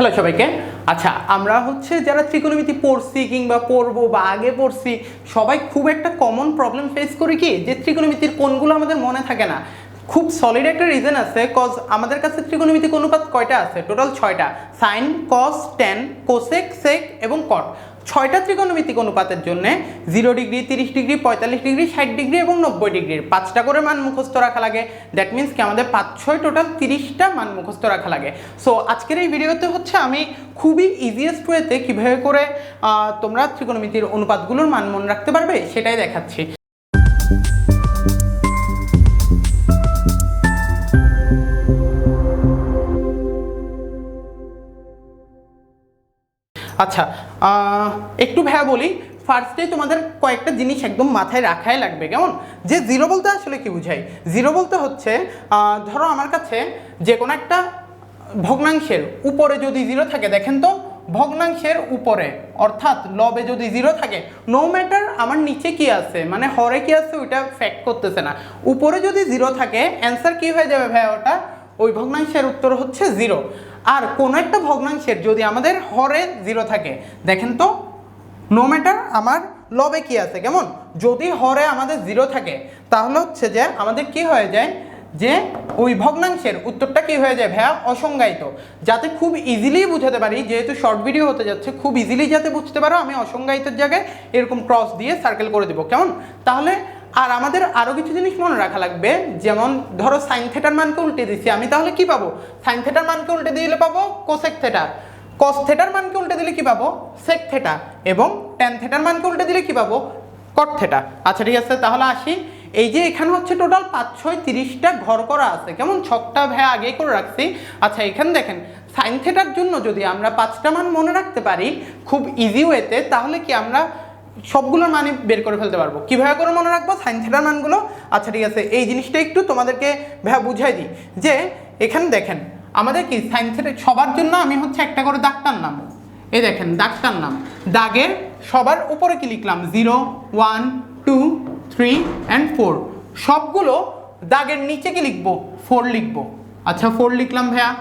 Hello সবাইকে। আচ্ছা আমরা হচ্ছে যারা ত্রিকোণমিতি পড়ছি কিংবা পড়ব বা আগে পড়ছি, সবাই খুব একটা কমন প্রবলেম ফেস করি কি? যে ত্রিকোণমিতির কোনগুলো আমাদের মনে থাকে না। খুব সলিড একটা রিজন আছে কজ আমাদের কাছে ত্রিকোণমিতিক অনুপাত কয়টা আছে? টোটাল ছয়টা। Sine cos tan cosec sec এবং কট ছয়টা ত্রিকোণমিতিক অনুপাতের জন্য জিরো ডিগ্রি, তিরিশ ডিগ্রি, পঁয়তাল্লিশ ডিগ্রি, ষাট ডিগ্রি এবং নব্বই ডিগ্রির পাঁচটা করে মান মুখস্থ রাখা লাগে। দ্যাট মিন্স কি আমাদের পাঁচ, ছয় টোটাল তিরিশটা মান মুখস্থ রাখা লাগে। সো আজকের এই ভিডিওতে হচ্ছে আমি খুবই ইজিয়েস্ট ওয়েতে কীভাবে করে তোমরা ত্রিকোণমিতির অনুপাতগুলোর মান মনে রাখতে পারবে সেটাই দেখাচ্ছি। আচ্ছা একটু ভাইয়া বলি ফার্স্টে তোমাদের কয়েকটা জিনিস একদম মাথায় রাখাই লাগবে, কেমন? যে জিরো বলতে আসলে কি বুঝাই? জিরো বলতে হচ্ছে ধরো আমার কাছে যে কোনো একটা ভগ্নাংশের উপরে যদি জিরো থাকে, দেখেন তো, ভগ্নাংশের উপরে, অর্থাৎ লবে যদি জিরো থাকে নো ম্যাটার আমার নিচে কি আছে মানে হরে কি আছে, ওইটা ফ্যাক্ট করতেছে না। উপরে যদি জিরো থাকে অ্যান্সার কি হয়ে যাবে ভাই ওটা? ওই ভগ্নাংশের উত্তর হচ্ছে জিরো আর কোনো একটা ভগ্নাংশের যদি আমাদের হরে জিরো থাকে, দেখেন তো নো ম্যাটার আমার লবে কি আছে, কেমন? যদি হরে আমাদের জিরো থাকে, তাহলে হচ্ছে যে আমাদের কি হয়ে যায়? যে ওই ভগ্নাংশের উত্তরটা কি হয়ে যায়? ভাইয়া অসংজ্ঞায়িত। যাতে খুব ইজিলি বুঝাতে পারি, যেহেতু শর্ট ভিডিও হতে যাচ্ছে, খুব ইজিলি যাতে বুঝতে পারো, আমি অসংজ্ঞায়িতের জায়গায় এরকম ক্রস দিয়ে সার্কেল করে দেবো, কেমন? তাহলে আর আমাদের আরও কিছু জিনিস মনে রাখা লাগবে, যেমন ধরো সাইন থেটার মানকে উল্টে দিচ্ছি আমি তাহলে কি পাবো? সাইন থেটার মানকে উল্টে দিলে পাবো কোসেক থেটা কস থেটার মানকে উল্টে দিলে কি পাবো? সেক থেটা এবং ট্যান থেটার মানকে উল্টে দিলে কি পাবো? কট থেটা আচ্ছা ঠিক আছে, তাহলে আসি। এই যে এখানে হচ্ছে টোটাল পাঁচ ছয় তিরিশটা ঘর করা আছে, কেমন ছকটা ভ্যা আগেই করে রাখছি। আচ্ছা এখানে দেখেন, সাইন থেটার জন্য যদি আমরা পাঁচটা মান মনে রাখতে পারি খুব ইজি ওয়েতে তাহলে কি আমরা সবগুলোর মানে বের করে ফেলতে পারব। কীভাবে করে মনে রাখব? সাইন থেটার মানগুলো? আচ্ছা ঠিক আছে। এই জিনিসটা একটু তোমাদেরকে ভ্যা বুঝাই দিই যে, এখানে দেখেন, আমাদের কি সাইন থেটা সবার জন্য আমি হচ্ছে একটা করে ডাক্তার নাম। এই দেখেন ডাক্তার নাম। দাগের সবার উপরে কি লিখলাম? Zero, one, two, three and four. সবগুলো দাগের নিচে কি লিখব? ফোর লিখব। আচ্ছা ফোর লিখলাম ভাইয়া।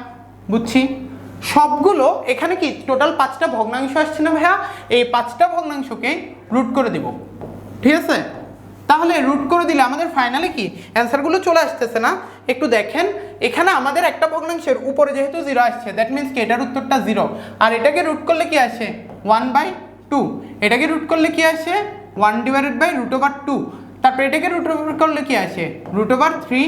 বুঝছি? সবগুলো এখানে কি টোটাল পাঁচটা ভগ্নাংশ আসছে না ভাইয়া? এই পাঁচটা ভগ্নাংশকে রুট করে দিব। ঠিক আছে? তাহলে রুট করে দিলে আমাদের ফাইনালে কি? অ্যান্সারগুলো চলে আসতেছে না? একটু দেখেন, এখানে আমাদের একটা ভগ্নাংশের উপরে যেহেতু জিরো আসছে দ্যাট মিন্স কি এটার উত্তরটা জিরো আর এটাকে রুট করলে কি আসে? ওয়ান বাই টু এটাকে রুট করলে কি আসে? One divided by root over two তারপর এটাকে রুট ওভার করলে কি আসে? Root over three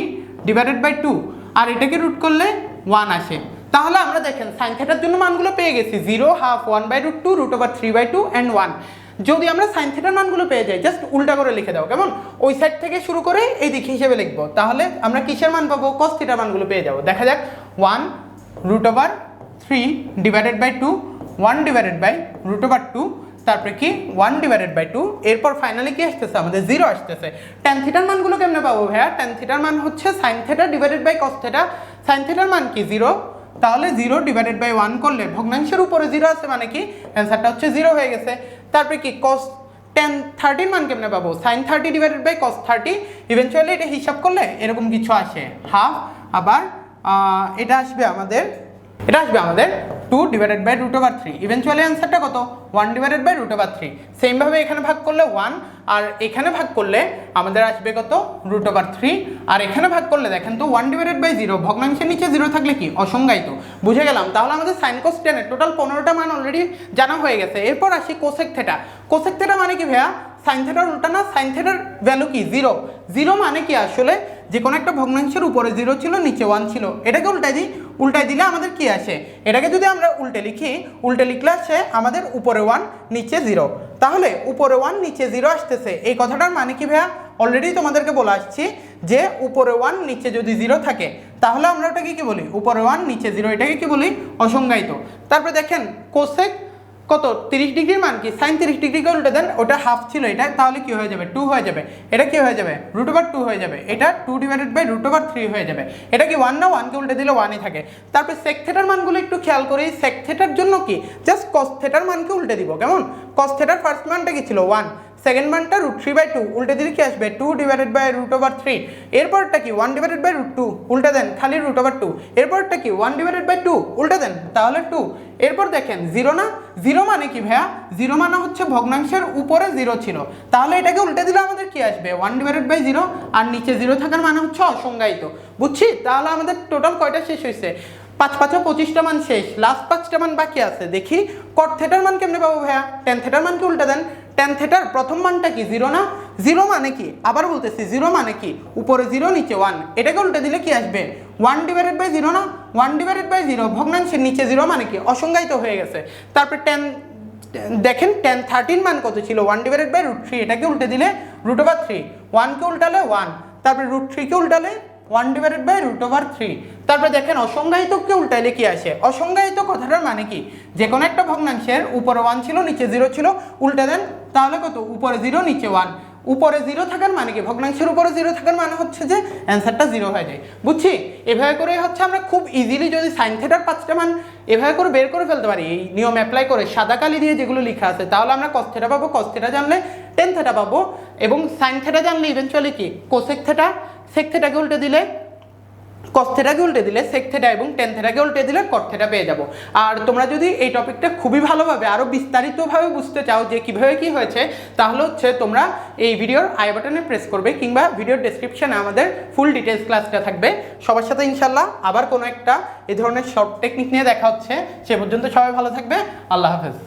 divided by two আর এটাকে রুট করলে ওয়ান আসে। তাহলে আমরা দেখেন সাইন জন্য মানগুলো পেয়ে গেছি zero, half, one by root two, root over three by two and one. যদি আমরা সাইন থেটার মানগুলো পেয়ে যাই জাস্ট উল্টা করে লিখে দাও, কেমন? ওই সাইড থেকে শুরু করে এই দিক হিসেবে লিখব। তাহলে আমরা কিসের মান পাবো? কস থিটার মানগুলো পেয়ে যাব। দেখা যাক, one root over three divided by two, one divided by root over two, তারপরে কি? ওয়ান ডিভাইডেড বাই টু, এরপর ফাইনালি কি আসতেছে? আমাদের জিরো আসতেছে। টেন থিটার মানগুলো কেমনে পাবো ভাইয়া? টেন থিটার মান হচ্ছে sine theta divided by cos theta sine মান কি? জিরো। তাহলে জিরো ডিভাইডেড বাই ওয়ান করলে ভগ্নাংশের উপরে জিরো আছে মানে কি? অ্যান্সারটা হচ্ছে জিরো হয়ে গেছে। তারপরে কি? কস টেন থার্টির মান কেমনে পাবো? Sine thirty divided by cos thirty eventually এটা হিসাব করলে এরকম কিছু আসে। হাফ আবার এটা আসবে আমাদের এটা আসবে আমাদের two divided by root over three eventually অ্যান্সারটা কত? One divided by root over three সেমভাবে এখানে ভাগ করলে ওয়ান আর এখানে ভাগ করলে আমাদের আসবে কত? রুট ওভার থ্রি আর এখানে ভাগ করলে দেখেন তো ওয়ান ডিভাইডেড বাই জিরো ভগ্নাংশের নিচে জিরো থাকলে কি? অসংজ্ঞায়িত। বুঝে গেলাম? তাহলে আমাদের সাইন কোস টেনের টোটাল পনেরোটা মান অলরেডি জানা হয়ে গেছে। এরপর আসি কোসেক থেটা কোসেক থেটা মানে কি ভাইয়া? সাইন থেটার উল্টা না সাইন থেটার ভ্যালু কি? জিরো জিরো মানে কি আসলে? যে কোনো একটা ভগ্নাংশের উপরে জিরো ছিল, নিচে ওয়ান ছিল। এটাকে উল্টাই দিই। উল্টাই দিলে আমাদের কি আসে? এটাকে যদি আমরা উল্টে লিখি, উল্টে লিখলে আসে আমাদের উপরে ওয়ান নিচে জিরো তাহলে উপরে ওয়ান নিচে জিরো আসতেছে। এই কথাটার মানে কি ভাইয়া? অলরেডি তোমাদেরকে বলে আসছি যে উপরে ওয়ান নিচে যদি জিরো থাকে, তাহলে আমরা ওটাকে কি বলি? উপরে ওয়ান নিচে জিরো এটাকে কি বলি? অসংজ্ঞায়িত। তারপরে দেখেন কোসেক কত? তিরিশ ডিগ্রির মান কি? সাইন তিরিশ ডিগ্রিকে উল্টে দেন, ওটা হাফ ছিল এটা, তাহলে কি হয়ে যাবে? টু হয়ে যাবে। এটা কি হয়ে যাবে? রুট ওভার টু হয়ে যাবে। এটা two divided by root over three হয়ে যাবে। এটা কি ওয়ান না ওয়ানকে উল্টে দিলে ওয়ানই থাকে। তারপর সেক থেটার মানগুলো একটু খেয়াল করি সেক থেটার জন্য কি? জাস্ট কস থেটার মানকে উল্টে দিব। কেমন? কস থেটার ফার্স্ট মানটা কি ছিল? ওয়ান সেকেন্ড মানটা রুট থ্রি বাই টু উল্টে দিলে কি আসবে? Two divided by root over three এরপরটা কি? One divided by root two উল্টে দেন খালি রুট ওভার টু এরপরটা কি? ওয়ান ডিভাইডেড বাই টু উল্টে দেন তাহলে টু এরপর দেখেন জিরো না? জিরো মানে কি ভাইয়া? জিরো মানে হচ্ছে ভগ্নাংশের উপরে জিরো ছিল। তাহলে এটাকে উল্টে দিলে আমাদের কি আসবে? ওয়ান ডিভাইডেড বাই জিরো আর নিচে জিরো থাকার মানে হচ্ছে অসংজ্ঞায়িত। বুঝছি? তাহলে আমাদের টোটাল কয়টা শেষ হয়েছে পাঁচ পাঁচে পঁচিশটা মান শেষ। লাস্ট পাঁচটা মান বাকি আছে। দেখি কট থেটার মান কেমনে পাবো ভাইয়া? টেন থেটার মানকে উল্টে দেন। টেন থেটার প্রথম মানটা কি? জিরো না? জিরো মানে কি? আবার বলতেছি, জিরো মানে কি? উপরে জিরো, নিচে ওয়ান। এটাকে উল্টে দিলে কি আসবে? ওয়ান ডিভাইডেড বাই জিরো না? One divided by zero. ভগ্নাংশের নিচে জিরো মানে কি? অসংজ্ঞায়িত হয়ে গেছে। তারপর টেন, দেখেন, টেন থার্টিন মান কত ছিল? One divided by root three এটাকে উল্টে দিলে রুট ওভার থ্রি ওয়ানকে উল্টালে ওয়ান। তারপরে রুট থ্রিকে উল্টালে one divided by root over three তারপরে দেখেন অসংজ্ঞায়িতকে উল্টাইলে কি আসে? অসংজ্ঞায়িত কথাটার মানে কি? যে কোনো একটা ভগ্নাংশের উপরে ওয়ান ছিল, নিচে জিরো ছিল, উল্টে দেন তাহলে কত? উপরে জিরো নিচে ওয়ান উপরে জিরো থাকার মানে কি? ভগ্নাংশের উপরে জিরো থাকার মানে হচ্ছে যে অ্যান্সারটা জিরো হয়ে যায়। বুঝছি? এভাবে করে হচ্ছে আমরা খুব ইজিলি যদি সাইন থেটার পাঁচটা মান এভাবে করে বের করে ফেলতে পারি, এই নিয়ম অ্যাপ্লাই করে সাদা কালি দিয়ে যেগুলো লেখা আছে, তাহলে আমরা কস পাবো কস জানলে টেন থেটা পাবো, এবং সাইন থেটা জানলে ইভেনচুয়ালি কি? কোসেক থেটা সেক থেটাকে উল্টে দিলে কস থেটাকে উল্টে দিলে সেক থেটা এবং টেন থেটাকে উল্টে দিলে কট থেটা পেয়ে যাব। আর তোমরা যদি এই টপিকটা খুবই ভালোভাবে আরও বিস্তারিতভাবে বুঝতে চাও যে কীভাবে কী হয়েছে, তাহলে হচ্ছে তোমরা এই ভিডিওর আই বাটনে প্রেস করবে কিংবা ভিডিওর ডেসক্রিপশনে আমাদের ফুল ডিটেলস ক্লাসটা থাকবে। সবার সাথে ইনশাল্লাহ আবার কোনো একটা এই ধরনের শর্ট টেকনিক নিয়ে দেখা হচ্ছে। সে পর্যন্ত সবাই ভালো থাকবে। আল্লাহ হাফেজ।